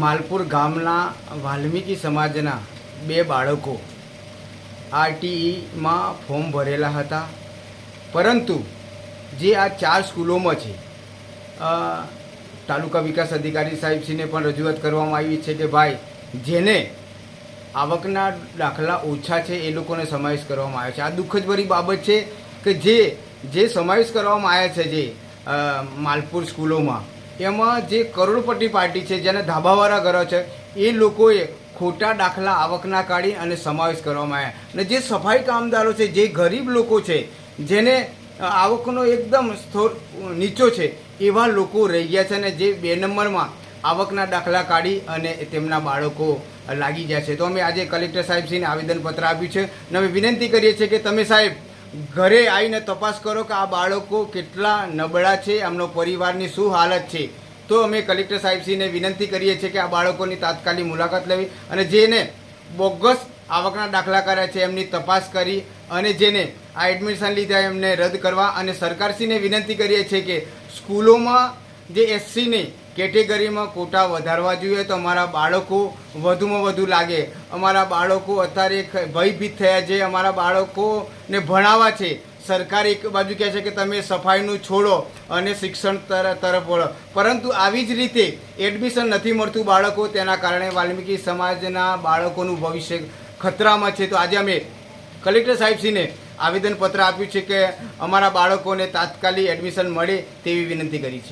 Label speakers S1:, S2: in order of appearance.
S1: માલપુર ગામના વાલ્મીકી સમાજના બે બાળકો આરટીઈમાં ફોર્મ ભરેલા હતા. પરંતુ જે આ ચાર સ્કૂલોમાં છે તાલુકા વિકાસ અધિકારી સાહેબશ્રીને પણ રજૂઆત કરવામાં આવી છે કે ભાઈ, જેને આવકના દાખલા ઓછા છે એ લોકોને સમાવેશ કરવામાં આવ્યો છે. આ દુઃખદભરી બાબત છે કે જે જે સમાવેશ કરવામાં આવ્યા છે જે માલપુર સ્કૂલોમાં એમાં જે કરોડપતિ પાર્ટી છે, જેને ધાબાવાળા ઘરો છે, એ લોકોએ ખોટા દાખલા આવકના કાઢી અને સમાવેશ કરવામાં આવ્યા. અને જે સફાઈ કામદારો છે, જે ગરીબ લોકો છે, જેને આવકનો એકદમ સ્થોર નીચો છે, એવા લોકો રહી ગયા છે અને જે બે નંબરમાં આવકના દાખલા કાઢી અને તેમના બાળકો લાગી ગયા છે. તો અમે આજે કલેક્ટર સાહેબશ્રીને આવેદનપત્ર આપ્યું છે અને અમે વિનંતી કરીએ છીએ કે તમે સાહેબ ઘરે આવીને તપાસ કરો કે આ બાળકો કેટલા નબળા છે એમનો પરિવારની શું હાલત છે. તો અમે કલેક્ટર સાહેબશ્રીને વિનંતી કરીએ છીએ કે આ બાળકોની તાત્કાલિક મુલાકાત લેવી અને જેને બોગસ આવકના દાખલા કર્યા છે, એમની તપાસ કરી અને જેને આ એડમિશન લીધા એમને રદ કરવા અને સરકારશ્રીને વિનંતી કરીએ છીએ કે સ્કૂલોમાં જે એસસીની કેટેગરીમાં કોટા વધારવા જોઈએ તો અમારા બાળકો વધુમાં વધુ લાગે. અમારા બાળકો અત્યારે ભયભીત થયા છે. અમારા બાળકોને ભણાવવા છે. સરકાર એક બાજુ કહે છે કે તમે સફાઈનું છોડો અને શિક્ષણ તર- તરફ વળો. પરંતુ આવી જ રીતે એડમિશન નથી મળતું બાળકો, તેના કારણે વાલ્મીકી સમાજના બાળકોનું ભવિષ્ય ખતરામાં છે. તો આજે અમે કલેક્ટર સાહેબશ્રીને આવેદનપત્ર આપ્યું છે કે અમારા બાળકોને તાત્કાલિક એડમિશન મળે તેવી વિનંતી કરી છે.